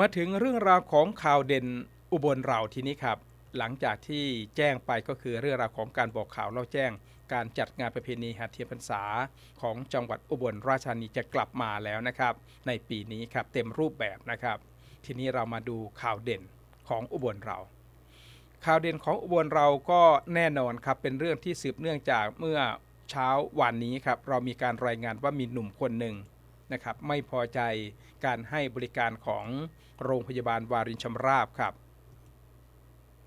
มาถึงเรื่องราวของข่าวเด่นอุบลเราทีนี้ครับ หลังจากที่แจ้งไปก็คือเรื่องราวของการบอกข่าวเล่าแจ้ง การจัดงานประเพณีหัตถเทียนพรรษา ของจังหวัดอุบลราชธานีจะกลับมาแล้วนะครับ ในปีนี้ครับเต็มรูปแบบนะครับ ทีนี้เรามาดูข่าวเด่นของอุบลเรา ข่าวเด่นของอุบลเราก็แน่นอนครับเป็นเรื่องที่สืบเนื่องจากเมื่อเช้าวันนี้ครับเรามีการรายงานว่ามีหนุ่มคนหนึ่งนะครับไม่พอใจ การให้บริการของโรงพยาบาลวารินชำราบครับ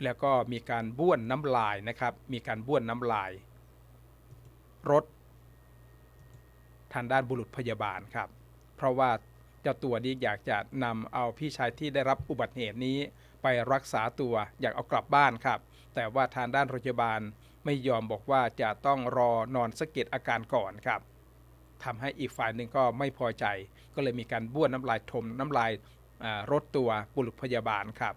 แล้วก็มีการบ้วนน้ำลายนะครับ มีการบ้วนน้ำลาย รถ ทางด้านบุรุษพยาบาลครับ เพราะว่าเจ้าตัวนี้อยากจะนำเอาพี่ชายที่ได้รับอุบัติเหตุนี้ไปรักษาตัวอยากเอากลับบ้านครับ แต่ว่าทางด้านโรงพยาบาลไม่ยอมบอกว่าจะต้องรอนอนสังเกตอาการก่อนครับ ทำให้อีกฝ่ายหนึ่งก็ไม่พอใจ ก็เลยมีการบ้วนน้ำลายถมน้ำลายรถตัวบุรุษพยาบาลครับ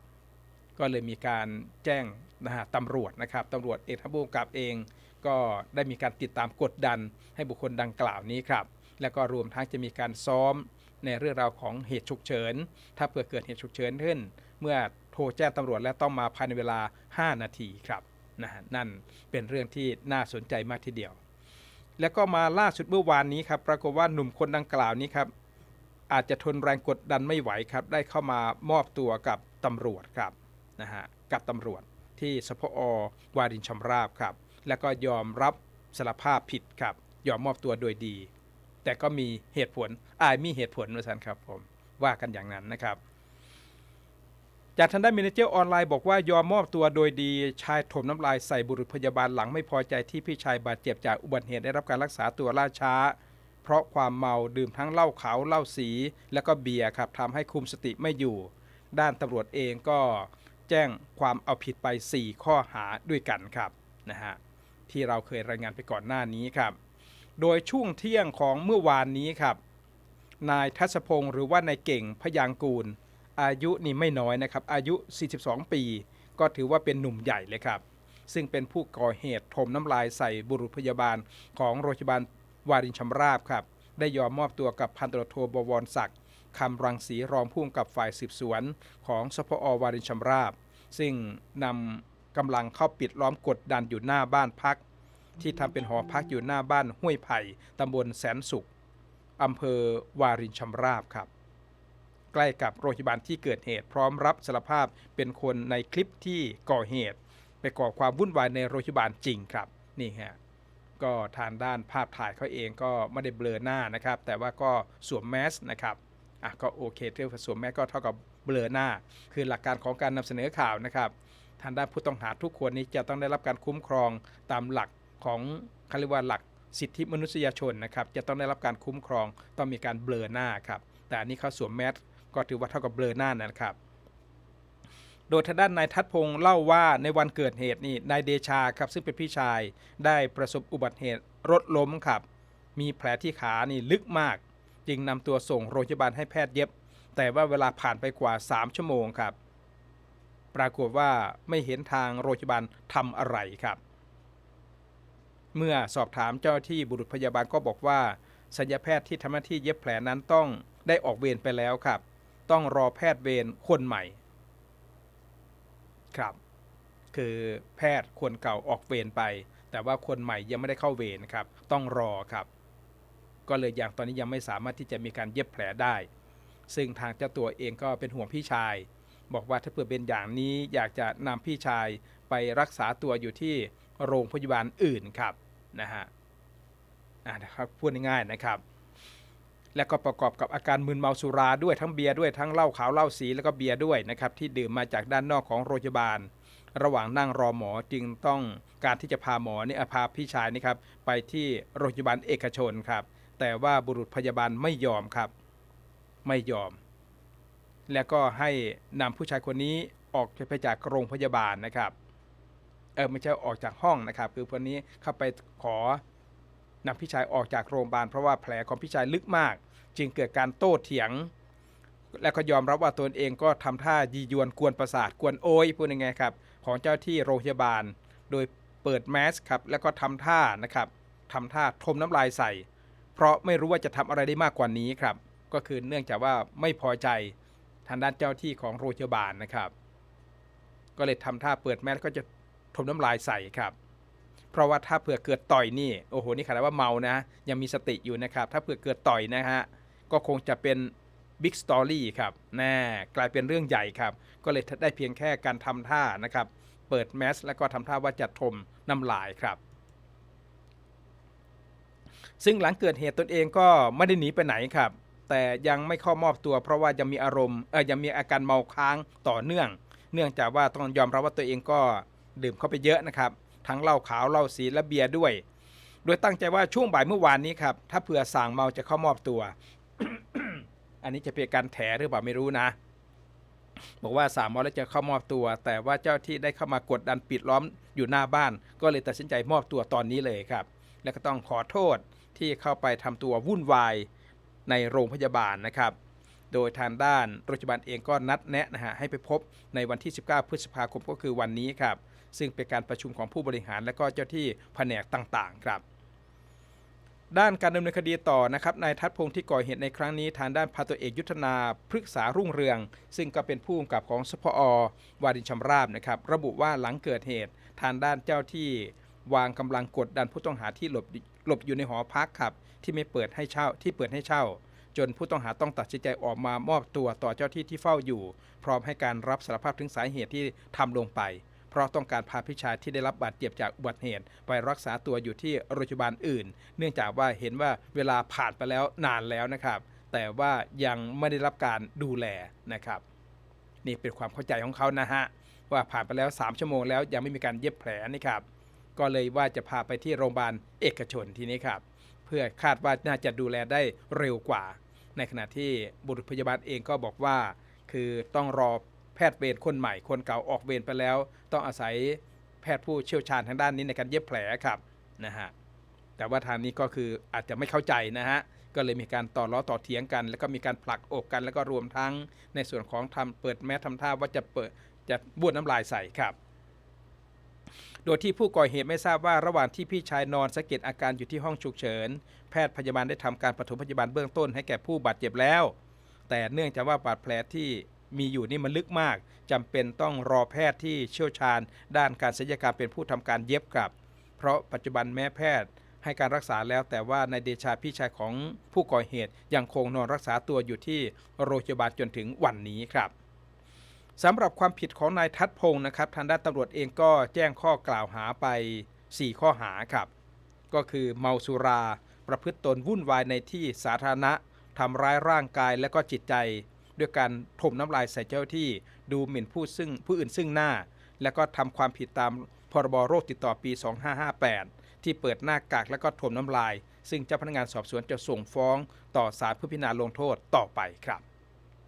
ก็เลยมีการแจ้งนะฮะตำรวจนะครับตำรวจเอกทัพบุกับเอง ก็ได้มีการติดตามกดดันให้บุคคลดังกล่าวนี้ครับ แล้วก็รวมทั้งจะมีการซ้อมในเรื่องราวของเหตุฉุกเฉิน ถ้าเผื่อเกิดเหตุฉุกเฉินขึ้น เมื่อโทรแจ้งตำรวจและต้องมาภายในเวลา 5 นาทีครับนะฮะนั่นเป็นเรื่องที่น่าสนใจมากทีเดียว แล้วก็มาล่าสุดเมื่อวานนี้ครับปรากฏว่าหนุ่มคนดังกล่าวนี้ครับอาจจะทนแรงกดดันไม่ไหวครับ ได้เข้ามามอบตัวกับตำรวจครับนะฮะกับตำรวจที่สพอวารินชำราบครับ แล้วก็ยอมรับสารภาพผิดครับ ยอมมอบตัวโดยดี แต่ก็มีเหตุผลอายมีเหตุผลนะท่านครับผมว่ากันอย่างนั้นนะครับ จากทางด้านมินเจอร์ออนไลน์บอกว่ายอมมอบตัวโดยดีชายถมน้ำลายใส่บุรุษพยาบาลหลังไม่พอใจที่พี่ชายบาดเจ็บจากอุบัติเหตุได้รับการรักษาตัวล่าช้า เพราะความเมาดื่มทั้งเหล้าขาวเหล้าสี และก็เบียร์ครับทำให้คุมสติไม่อยู่ ด้านตำรวจเองก็แจ้งความเอาผิดไป 4 ข้อหาด้วยกันครับนะฮะที่เราเคยรายงานไปก่อนหน้านี้ครับ โดยช่วงเที่ยงของเมื่อวานนี้ครับ นายทัศพงศ์หรือว่านายเก่งพยางกูล อายุนี่ไม่น้อยนะครับ อายุ 42 ปี ก็ถือว่าเป็นหนุ่มใหญ่เลยครับ ซึ่งเป็นผู้ก่อเหตุถมน้ำลายใส่บุรุษพยาบาลของโรงพยาบาลวารินชำราบครับ ได้ยอมมอบตัวกับพันตำรวจโทบวรศักดิ์คำรังสีรองผู้กำกับฝ่ายสืบสวน ของสพอวารินชำราบ ซึ่งนำกำลังเข้าปิดล้อมกดดันอยู่หน้าบ้านพัก ที่ทำเป็นหอพักอยู่หน้าบ้านห้วยไผ่ตำบลแสนสุขอำเภอวารินชำราบครับ ใกล้กับโรงพยาบาลที่เกิดเหตุ พร้อมรับสารภาพเป็นคนในคลิปที่ก่อเหตุ ไปก่อความวุ่นวายในโรงพยาบาลจริงครับนี่ฮะก็ทางด้านภาพถ่ายเขาเองก็ไม่ได้เบลอหน้านะครับ แต่ว่าก็สวมแมสนะครับอะก็โอเคเทียบกับสวมแมสก็เท่ากับเบลอหน้า คือหลักการของการนำเสนอข่าวนะครับทางด้านผู้ต้องหาทุกคนนี้จะต้องได้รับการคุ้มครองตามหลักของเขารียกว่าหลักสิทธิมนุษยชนนะครับ จะต้องได้รับการคุ้มครองต้องมีการเบลอหน้าครับ แต่อันนี้เขาสวมแมส ก็ถือว่าเท่ากับเบลอหน้านะครับ โดยทางด้านนายทัศพงศ์เล่าว่าในวันเกิดเหตุนี่นายเดชาครับซึ่งเป็นพี่ชายได้ประสบอุบัติเหตุรถล้มครับ มีแผลที่ขานี่ลึกมาก จึงนำตัวส่งโรงพยาบาลให้แพทย์เย็บ แต่ว่าเวลาผ่านไปกว่า 3 ชั่วโมงครับ ปรากฏว่าไม่เห็นทางโรงพยาบาลทำอะไรครับ เมื่อสอบถามเจ้าหน้าที่บุรุษพยาบาลก็บอกว่าสัญญาแพทย์ที่ทำหน้าที่เย็บแผลนั้นต้องได้ออกเวรไปแล้วครับ ต้องรอแพทย์เวรคนใหม่ ครับ คือแพทย์คนเก่าออกเวรไป แต่ว่าคนใหม่ยังไม่ได้เข้าเวรครับ ต้องรอครับ ก็เลยอย่างตอนนี้ยังไม่สามารถที่จะมีการเย็บแผลได้ ซึ่งทางเจ้าตัวเองก็เป็นห่วงพี่ชาย บอกว่าถ้าเผื่อเป็นอย่างนี้อยากจะนำพี่ชายไปรักษาตัวอยู่ที่โรงพยาบาลอื่นครับนะฮะอ่านะครับพูดง่ายๆนะครับ และก็ประกอบกับอาการมึนเมาสุราด้วยทั้งเบียร์ด้วยทั้งเหล้าขาวเหล้าสีแล้วก็เบียร์ด้วยนะครับที่ดื่มมาจากด้านนอกของโรงพยาบาล ระหว่างนั่งรอหมอจึงต้องการที่จะพาหมอนี่อะพาพี่ชายนี่ครับไปที่โรงพยาบาลเอกชนครับ แต่ว่าบุรุษพยาบาลไม่ยอมครับ ไม่ยอม แล้วก็ให้นำผู้ชายคนนี้ออกไปจากโรงพยาบาลนะครับเออไม่ใช่ออกจากห้องนะครับ คือคนนี้เข้าไปขอนำพี่ชายออกจากโรงพยาบาลเพราะว่าแผลของพี่ชายลึกมาก จึงเกิดการโต้เถียง และก็ยอมรับว่าตนเองก็ทำท่ายียวนกวนประสาทกวนโอยพูดยังไงครับของเจ้าที่โรงพยาบาล โดยเปิดแมสครับแล้วก็ทำท่านะครับทำท่าทมน้ำลายใส่ เพราะไม่รู้ว่าจะทำอะไรได้มากกว่านี้ครับ ก็คือเนื่องจากว่าไม่พอใจทางด้านเจ้าที่ของโรงพยาบาลนะครับ ก็เลยทำท่าเปิดแมสก็จะถมน้ำลายใส่ครับเพราะว่าถ้าเผื่อเกิดต่อยนี่โอ้โหนี่ขนาดว่าเมานะ ยังมีสติอยู่นะครับ ถ้าเผื่อเกิดต่อยนะฮะ ก็คงจะเป็นบิ๊กสตอรี่ครับแน่กลายเป็นเรื่องใหญ่ครับ ก็เลยได้เพียงแค่การทำท่านะครับ เปิดแมสแล้วก็ทำท่าว่าจะถมน้ำลายครับ ซึ่งหลังเกิดเหตุตนเองก็ไม่ได้หนีไปไหนครับ แต่ยังไม่เข้ามอบตัวเพราะว่ายังมีอารมณ์เออยังมีอาการเมาค้างต่อเนื่อง เนื่องจากว่าต้องยอมรับว่าตัวเองก็ดื่มเข้าไปเยอะนะครับ ทั้งเหล้าขาวเหล้าสีและเบียร์ด้วย โดยตั้งใจว่าช่วงบ่ายเมื่อวานนี้ครับ ถ้าเผื่อสั่งเมาจะเข้ามอบตัว อันนี้จะเป็นการแถหรือเปล่าไม่รู้นะ บอกว่าสามเมาแล้วจะเข้ามอบตัว แต่ว่าเจ้าที่ได้เข้ามากดดันปิดล้อมอยู่หน้าบ้าน ก็เลยตัดสินใจมอบตัวตอนนี้เลยครับ และก็ต้องขอโทษที่เข้าไปทำตัววุ่นวายในโรงพยาบาลนะครับ โดยทางด้านโรงพยาบาลเองก็นัดแนะนะฮะให้ไปพบในวันที่ 19 พฤษภาคมก็คือวันนี้ครับ ซึ่งเป็นการประชุมของผู้บริหารและก็เจ้าที่แผนกต่างๆ ครับ ด้านการดำเนินคดีต่อนะครับนายทัศพงศ์ที่ก่อเหตุในครั้งนี้ทางด้านพันตำรวเอกยุทธนาพฤกษารุ่งเรือง ซึ่งก็เป็นผู้กำกับของสพอวารินชำราบนะครับระบุว่าหลังเกิดเหตุทางด้านเจ้าที่วางกำลังกดดันผู้ต้องหาที่หลบหลบอยู่ในหอพักครับที่ไม่เปิดให้เช่าที่เปิดให้เช่า จนผู้ต้องหาต้องตัดสินใจออกมามอบตัวต่อเจ้าที่ที่เฝ้าอยู่ พร้อมให้การรับสารภาพถึงสาเหตุที่ทำลงไป เพราะต้องการพาพี่ชายที่ได้รับบาดเจ็บจากอุบัติเหตุไปรักษาตัวอยู่ที่โรงพยาบาลอื่น เนื่องจากว่าเห็นว่าเวลาผ่านไปแล้วนานแล้วนะครับ แต่ว่ายังไม่ได้รับการดูแลนะครับ นี่เป็นความเข้าใจของเขานะฮะว่าผ่านไปแล้ว 3 ชั่วโมงแล้วยังไม่มีการเย็บแผลนะครับ ก็เลยว่าจะพาไปที่โรงพยาบาลเอกชนทีนี้ครับ เพื่อคาดว่าน่าจะดูแลได้เร็วกว่า ในขณะที่บุรุษพยาบาลเองก็บอกว่า คือต้องรอ แพทย์เวรคนใหม่คนเก่าออกเวรไปแล้ว ต้องอาศัยแพทย์ผู้เชี่ยวชาญทางด้านนี้ในการเย็บแผลครับนะฮะแต่ว่าทางนี้ก็คืออาจจะไม่เข้าใจนะฮะก็เลยมีการต่อล้อต่อเถียงกัน แล้วก็มีการผลักอกกัน แล้วก็รวมทั้งในส่วนของทำเปิดแมสทำท่าว่าจะเปิดจะบ้วนน้ำลายใส่ครับ โดยที่ผู้ก่อเหตุไม่ทราบว่าระหว่างที่พี่ชายนอนสังเกตอาการอยู่ที่ห้องฉุกเฉิน แพทย์พยาบาลได้ทำการปฐมพยาบาลเบื้องต้นให้แก่ผู้บาดเจ็บแล้ว แต่เนื่องจากว่าบาดแผลที่ มีอยู่นี่มันลึกมากจำเป็นต้องรอแพทย์ที่เชี่ยวชาญ ด้านการศัลยกรรมเป็นผู้ทำการเย็บครับ เพราะปัจจุบันแม้แพทย์ให้การรักษาแล้วแต่ว่านายเดชาพี่ชายของผู้ก่อเหตุยังคงนอนรักษาตัวอยู่ที่โรงพยาบาลจนถึงวันนี้ครับสำหรับความผิดของนายทัศพงศ์นะครับทางด้านตำรวจเองก็แจ้งข้อกล่าวหาไป 4 ข้อหาครับ ก็คือเมาสุรา ประพฤติตนวุ่นวายในที่สาธารณะทำร้ายร่างกายและก็จิตใจ ด้วยการถมน้ำลายใส่เจ้าที่ดูหมิ่นผู้ซึ่งผู้อื่นซึ่งหน้า และก็ทำความผิดตามพรบโรคติดต่อปี 2558 ที่เปิดหน้ากากและก็ถมน้ำลาย ซึ่งเจ้าพนักงานสอบสวนจะส่งฟ้องต่อศาลเพื่อพิจารณาลงโทษต่อไปครับ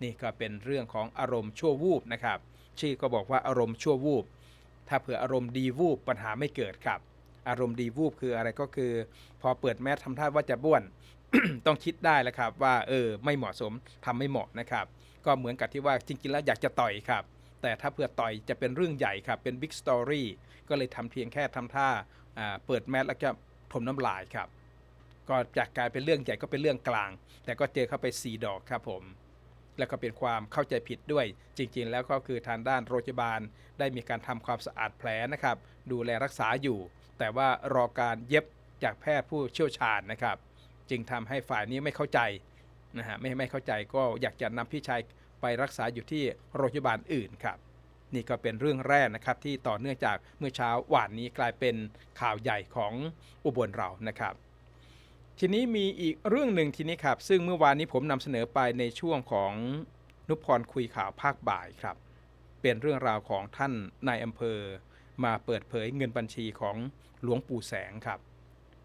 นี่ก็เป็นเรื่องของอารมณ์ชั่ววูบนะครับชื่อก็บอกว่าอารมณ์ชั่ววูบ ถ้าเผื่ออารมณ์ดีวูบปัญหาไม่เกิดครับ อารมณ์ดีวูบคืออะไรก็คือ พอเปิดแมสทำท่าว่าจะบ้วน ต้องคิดได้แล้วครับว่าเออไม่เหมาะสมทำไม่เหมาะนะครับ ก็เหมือนกับที่ว่าจริงๆแล้วอยากจะต่อยครับ แต่ถ้าเผื่อต่อยจะเป็นเรื่องใหญ่ครับ เป็นบิ๊กสตอรี่ก็เลยทำเพียงแค่ทำท่าอ่าเปิดแมสแล้วก็ถมน้ำลายครับ ก็จากกลายเป็นเรื่องใหญ่ก็เป็นเรื่องกลาง แต่ก็เจอเข้าไป 4 ดอกครับผมแล้วก็เป็นความเข้าใจผิดด้วย จริงๆ แล้วก็คือทางด้านโรงพยาบาล ได้มีการทำความสะอาดแผลนะครับ ดูแลรักษาอยู่ แต่ว่ารอการเย็บจากแพทย์ผู้เชี่ยวชาญนะครับ จึงทำให้ฝ่ายนี้ไม่เข้าใจนะฮะไม่ไม่เข้าใจก็อยากจะนำพี่ชาย ไปรักษาอยู่ที่โรงพยาบาลอื่นครับ นี่ก็เป็นเรื่องแรกนะครับที่ต่อเนื่องจากเมื่อเช้าหวานนี้กลายเป็นข่าวใหญ่ของอุบลเรานะครับทีนี้มีอีกเรื่องหนึ่งทีนี้ครับ ซึ่งเมื่อวานนี้ผมนำเสนอไปในช่วงของนุพพรคุยข่าวภาคบ่ายครับ เป็นเรื่องราวของท่านนายอำเภอ มาเปิดเผยเงินบัญชีของหลวงปู่แสงครับ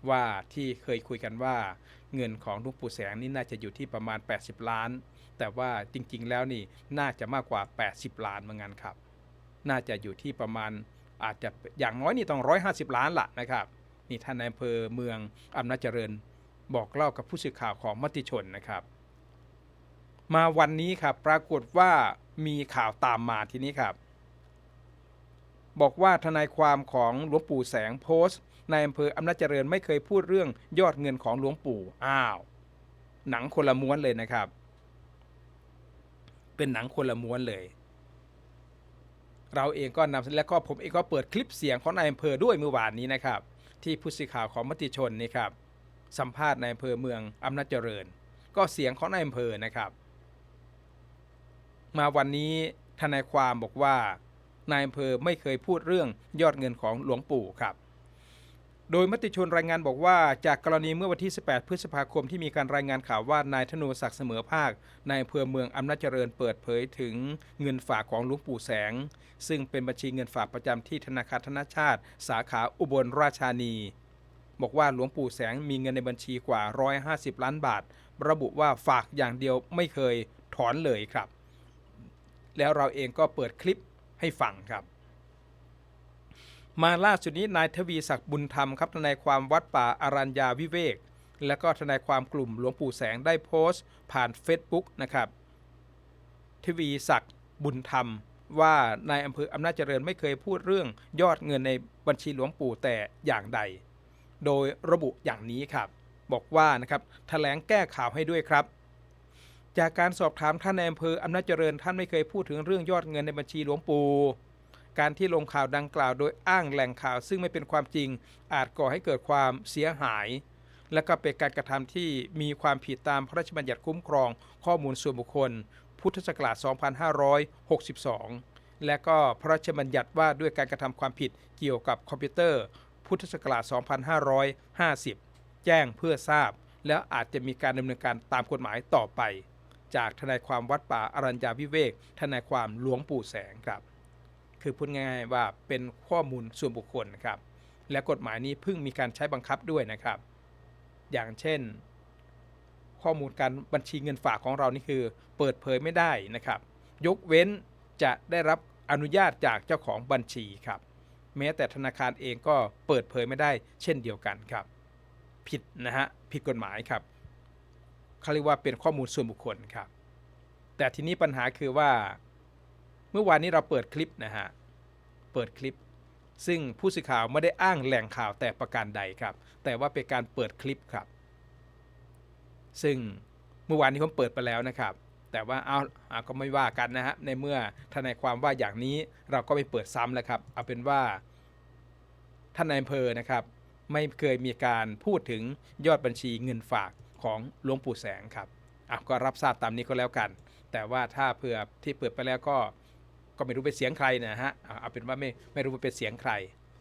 ว่าที่เคยคุยกันว่า เงินของหลวงปู่แสงนี่น่าจะอยู่ที่ประมาณ 80 ล้าน แต่ว่าจริงๆแล้วนี่น่าจะมากกว่า 80 ล้านเหมือนกันครับ น่าจะอยู่ที่ประมาณอาจจะอย่างน้อยนี่ต้อง 150 ล้านละนะครับ นี่ท่านนายอำเภอเมืองอำนาจเจริญ บอกเล่ากับผู้สื่อข่าวของมติชนนะครับ มาวันนี้ครับปรากฏว่ามีข่าวตามมาทีนี้ครับ บอกว่าทนายความของหลวงปู่แสงโพสต์ในอำเภออำนาจเจริญไม่เคยพูดเรื่องยอดเงินของหลวงปู่อ้าว หนังคนละม้วนเลยนะครับ เป็นหนังคนละม้วนเลย เราเองก็นำและก็ผมเองก็เปิดคลิปเสียงของนายอำเภอด้วยเมื่อวานนี้นะครับ ที่ผู้สื่อข่าวของมติชนนี่ครับสัมภาษณ์นายอำเภอเมืองอำนาจเจริญ ก็เสียงของนายอำเภอนะครับ มาวันนี้ทนายความบอกว่านายอำเภอไม่เคยพูดเรื่องยอดเงินของหลวงปู่ครับ โดยมติชนรายงานบอกว่าจากกรณีเมื่อวันที่ 18 พฤษภาคมที่มีการรายงานข่าวว่านายธนูศักดิ์เสมอภาคนายอำเภอเมืองอำนาจเจริญเปิดเผยถึงเงินฝากของหลวงปู่แสง ซึ่งเป็นบัญชีเงินฝากประจำที่ธนาคารธนชาติ สาขาอุบลราชธานี บอกว่าหลวงปู่แสงมีเงินในบัญชีกว่า 150 ล้านบาท ระบุว่าฝากอย่างเดียวไม่เคยถอนเลยครับ แล้วเราเองก็เปิดคลิปให้ฟังครับ มาล่าสุดนี้นายทวีศักดิ์บุญธรรมครับทนายความวัดป่าอารัญญาวิเวก และก็ทนายความกลุ่มหลวงปู่แสงได้โพสต์ ผ่าน Facebook นะครับทวีศักดิ์บุญธรรม ว่านายอำเภออำนาจเจริญไม่เคยพูดเรื่องยอดเงินในบัญชีหลวงปู่แต่อย่างใด โดยระบุอย่างนี้ครับ บอกว่านะครับแถลงแก้ข่าวให้ด้วยครับจากการสอบถามท่านในอำเภออำนาจเจริญท่านไม่เคยพูดถึงเรื่องยอดเงินในบัญชีหลวงปู่ การที่ลงข่าวดังกล่าวโดยอ้างแหล่งข่าว ซึ่งไม่เป็นความจริง อาจก่อให้เกิดความเสียหาย และก็เป็นการกระทำที่มีความผิดตามพระราชบัญญัติคุ้มครองข้อมูลส่วนบุคคล พุทธศักราช 2562 และก็พระราชบัญญัติว่าด้วยการกระทำความผิดเกี่ยวกับคอมพิวเตอร์ พุทธศักราช 2550 แจ้งเพื่อทราบ แล้วอาจจะมีการดำเนินการตามกฎหมายต่อไป จากทนายความวัดป่าอรัญญาวิเวกทนายความหลวงปู่แสงครับ คือพูดง่ายๆว่าเป็นข้อมูลส่วนบุคคลนะครับและกฎหมายนี้เพิ่งมีการใช้บังคับด้วยนะครับ อย่างเช่น ข้อมูลการบัญชีเงินฝากของเรานี่คือ เปิดเผยไม่ได้นะครับ ยกเว้นจะได้รับอนุญาตจากเจ้าของบัญชีครับ แม้แต่ธนาคารเองก็เปิดเผยไม่ได้ เช่นเดียวกันครับ ผิดนะฮะผิดกฎหมายครับเขาเรียกว่าเป็นข้อมูลส่วนบุคคลครับ แต่ทีนี้ปัญหาคือว่า เมื่อวานนี้เราเปิดคลิปนะฮะ เปิดคลิป ซึ่งผู้สื่อข่าวไม่ได้อ้างแหล่งข่าวแต่ประการใดครับ แต่ว่าเป็นการเปิดคลิปครับ ซึ่งเมื่อวานนี้ผมเปิดไปแล้วนะครับ แต่ว่าเอาเอาก็ไม่ว่ากันนะฮะ ในเมื่อทนายความว่าอย่างนี้เราก็ไม่เปิดซ้ำแล้วครับ เอาเป็นว่าท่านนายอำเภอนะครับ ไม่เคยมีการพูดถึงยอดบัญชีเงินฝากของหลวงปู่แสงครับอะก็รับทราบตามนี้ก็แล้วกัน แต่ว่าถ้าเผื่อที่เปิดไปแล้วก็ ก็ไม่รู้เป็นเสียงใครนะฮะเอาเป็นว่าไม่ไม่รู้ว่าเป็นเสียงใคร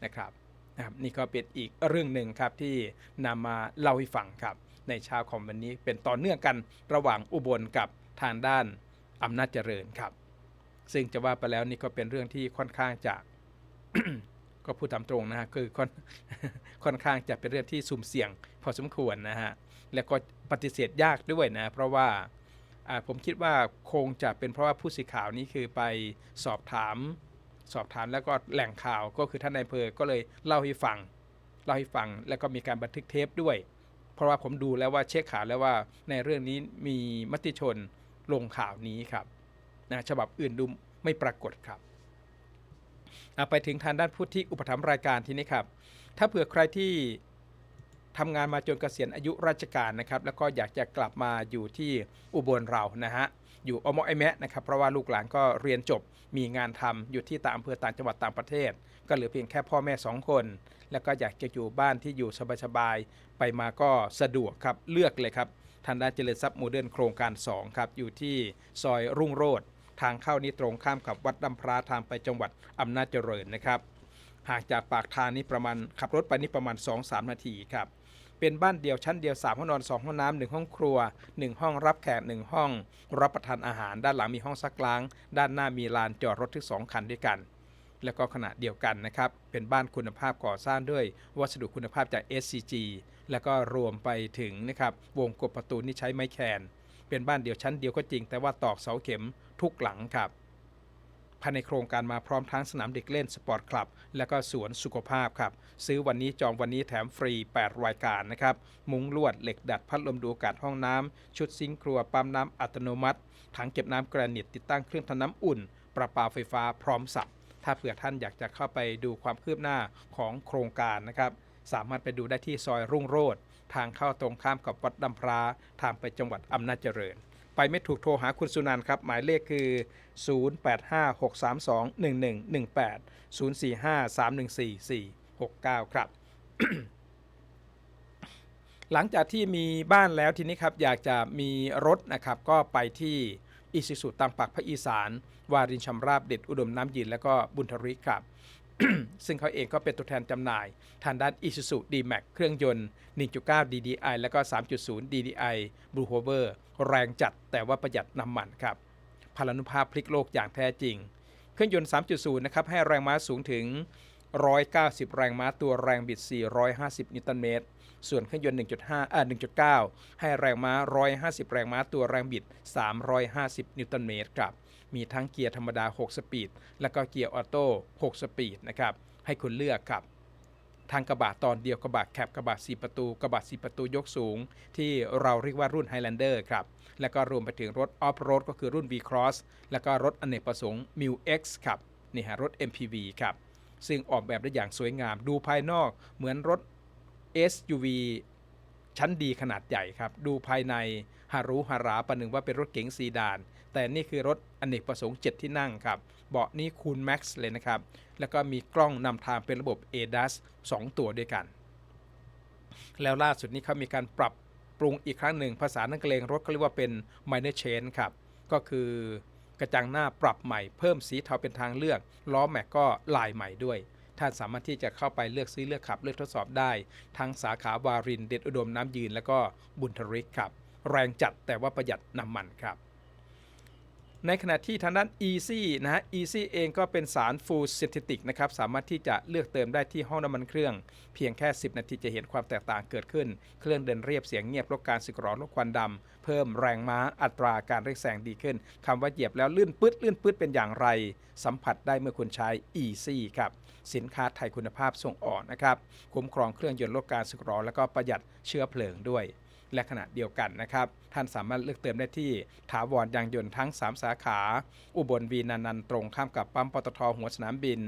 นะครับนะครับนี่ก็เป็นอีกเรื่องหนึ่งครับที่นำมาเล่าให้ฟังครับในเช้าของวันนี้เป็นต่อเนื่องกันระหว่างอุบลกับทางด้านอำนาจเจริญครับ ซึ่งจะว่าไปแล้วนี่ก็เป็นเรื่องที่ค่อนข้างจะก็พูดตามตรงนะฮะคือค่อนค่อนข้างจะเป็นเรื่องที่สุ่มเสี่ยงพอสมควรนะฮะแล้วก็ปฏิเสธยากด้วยนะ เพราะว่า ผมคิดว่าคงจะเป็นเพราะว่าผู้สื่อข่าวนี้คือไปสอบถาม สอบถามแล้วก็แหล่งข่าวก็คือท่านนายอำเภอก็เลยเล่าให้ฟังเล่าให้ฟังแล้วก็มีการบันทึกเทปด้วย เพราะว่าผมดูแล้วว่าเช็คข่าวแล้วว่าในเรื่องนี้มีมติชนลงข่าวนี้ครับนะฉบับอื่นดูไม่ปรากฏครับอะไปถึงทางด้านผู้ที่อุปถัมภ์รายการทีนี้ครับ ถ้าเผื่อใครที่ ทำงานมาจนเกษียณอายุราชการนะครับแล้วก็อยากจะกลับมาอยู่ที่อุบลเรานะฮะอยู่อมอไอแมะนะครับเพราะว่าลูกหลานก็เรียนจบมีงานทำอยู่ที่ต่างอำเภอต่างจังหวัดต่างประเทศ ก็เหลือเพียงแค่พ่อแม่สองคน แล้วก็อยากจะอยู่บ้านที่อยู่สบายๆไปมาก็สะดวกครับเลือกเลยครับทางด้านเจริญทรัพย์โมเดิร์นโครงการ 2 ครับ อยู่ที่ซอยรุ่งโรจน์ทางเข้านี้ตรงข้ามกับวัดดำพร้าทางไปจังหวัดอำนาจเจริญนะครับห่างจากปากทางนี้ประมาณขับรถไปนี่ประมาณ 2-3 นาทีครับ เป็นบ้านเดียวชั้นเดียว3ห้องนอน 2 ห้องน้ำหนึ่งห้องครัว 1 ห้องรับแขก 1 ห้อง รับประทานอาหาร ด้านหลังมีห้องซักล้าง ด้านหน้ามีลานจอดรถถึง2คันด้วยกัน แล้วก็ขณะเดียวกันนะครับ เป็นบ้านคุณภาพก่อสร้างด้วยวัสดุคุณภาพจาก SCG แล้วก็รวมไปถึงนะครับวงกบประตูนี่ใช้ไม้แคน เป็นบ้านเดียวชั้นเดียวก็จริง แต่ว่าตอกเสาเข็มทุกหลังครับ ภายในโครงการมาพร้อมทั้งสนามเด็กเล่นสปอร์ตคลับ และก็สวนสุขภาพครับ ซื้อวันนี้จองวันนี้แถมฟรี 8 รายการนะครับ มุ้งลวดเหล็กดัดพัดลมดูอากาศห้องน้ำ ชุดซิงค์ครัวปั๊มน้ำอัตโนมัติ ถังเก็บน้ำแกรนิตติดตั้งเครื่องทำน้ำอุ่น ประปาไฟฟ้าพร้อมสับ ถ้าเผื่อท่านอยากจะเข้าไปดูความคืบหน้าของโครงการนะครับ สามารถไปดูได้ที่ซอยรุ่งโรจน์ทางเข้าตรงข้ามกับวัดดำพราทางไปจังหวัดอำนาจเจริญ ไปไม่ถูกโทรหาคุณสุนันครับ หมายเลขคือ 0856321118 045314469 ครับ หลังจากที่มีบ้านแล้วทีนี้ครับ อยากจะมีรถนะครับ ก็ไปที่อิซิสุตามปักพระอีสาน วารินชำราบเด็ดอุดมน้ำยืน แล้วก็บุญทริกครับ ซึ่งเขาเองก็เป็นตัวแทนจำหน่าย ทางด้าน Isuzu D-Max เครื่องยนต์ 1.9 DDI แล้วก็ 3.0 DDI Blue Hover แรงจัดแต่ว่าประหยัดน้ำมันครับ พลานุภาพพลิกโลกอย่างแท้จริง เครื่องยนต์ 3.0 นะครับ ให้แรงม้าสูงถึง 190 แรงม้าตัวแรงบิด 450 นิวตันเมตร ส่วนเครื่องยนต์ 1.5อ่า1.9 ให้แรงม้า 150 แรงม้าตัวแรงบิด 350 นิวตันเมตรครับ มีทั้งเกียร์ธรรมดา 6 สปีด แล้วก็เกียร์ออโต้ 6 สปีดนะครับ ให้คุณเลือกครับ ทางกระบะตอนเดียวกระบะแคบกระบะ 4 ประตู กระบะ 4 ประตูยกสูง ที่เราเรียกว่ารุ่น Highlander ครับ แล้วก็รวมไปถึงรถออฟโรดก็คือรุ่น V-Cross แล้วก็รถอเนกประสงค์ m i X ครับนี่ฮะรถ MPV ครับ ซึ่งออกแบบได้อย่างสวยงาม ดูภายนอกเหมือนรถ SUV ชั้นดีขนาดใหญ่ครับ ดูภายในฮารุฮาราประหนึ่งว่าเป็นรถเก๋งซีดาน แต่นี่คือรถอเนกประสงค์7ที่นั่งครับเบาะนี่คูณแม็กซ์เลยนะครับ แล้วก็มีกล้องนำทางเป็นระบบ ADAS 2 ตัวด้วยกัน แล้วล่าสุดนี้เขามีการปรับปรุงอีกครั้งหนึ่ง ภาษานักเลงรถเขาเรียกว่าเป็น minor change ครับ ก็คือกระจังหน้าปรับใหม่เพิ่มสีเทาเป็นทางเลือก ล้อแม็กก็ลายใหม่ด้วยท่านสามารถที่จะเข้าไปเลือกซื้อเลือกขับ เลือกทดสอบได้ ทั้งสาขาวารินเด็ดอุดมน้ำยืน แล้วก็บุญทริกครับ แรงจัดแต่ว่าประหยัดน้ำมันครับ ในขณะที่ทางด้าน Easy นะฮะ Easy เองก็เป็นสารฟูลซินเทติกนะครับ สามารถที่จะเลือกเติมได้ที่ห้องน้ำมันเครื่อง เพียงแค่ 10 นาทีจะเห็นความแตกต่างเกิดขึ้น เครื่องเดินเรียบเสียงเงียบลดการสึกหรอลดควันดำ เพิ่มแรงม้าอัตราการเร่งแซงดีขึ้นคำว่าเหยียบแล้วลื่นปื๊ดลื่นปื๊ดเป็นอย่างไร สัมผัสได้เมื่อคุณใช้ Easy ครับสินค้าไทยคุณภาพส่งออกนะครับคุ้มครองเครื่องยนต์ลดการสึกหรอแล้วก็ประหยัดเชื้อเพลิงด้วย และขณะเดียวกันนะครับ ท่านสามารถเลือกเติมได้ที่ถาวรยางยนต์ทั้ง 3 สาขา อุบลวีนานันตรงข้ามกับปั๊มปตทหัวสนามบิน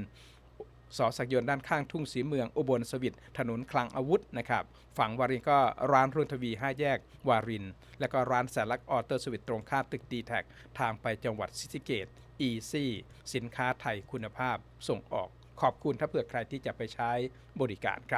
สอสักยนด้านข้างทุ่งสีเมืองอุบลสวิตถนนคลังอาวุธนะครับ ฝั่งวารินก็ร้านรุ่นทวี 5 แยกวาริน แล้วก็ร้านแสนลักออเตอร์สวิตตรงข้ามตึกดีแท็กทางไปจังหวัดศรีสะเกดอีซี่สินค้าไทยคุณภาพส่งออก ขอบคุณถ้าเผื่อใครที่จะไปใช้บริการครับ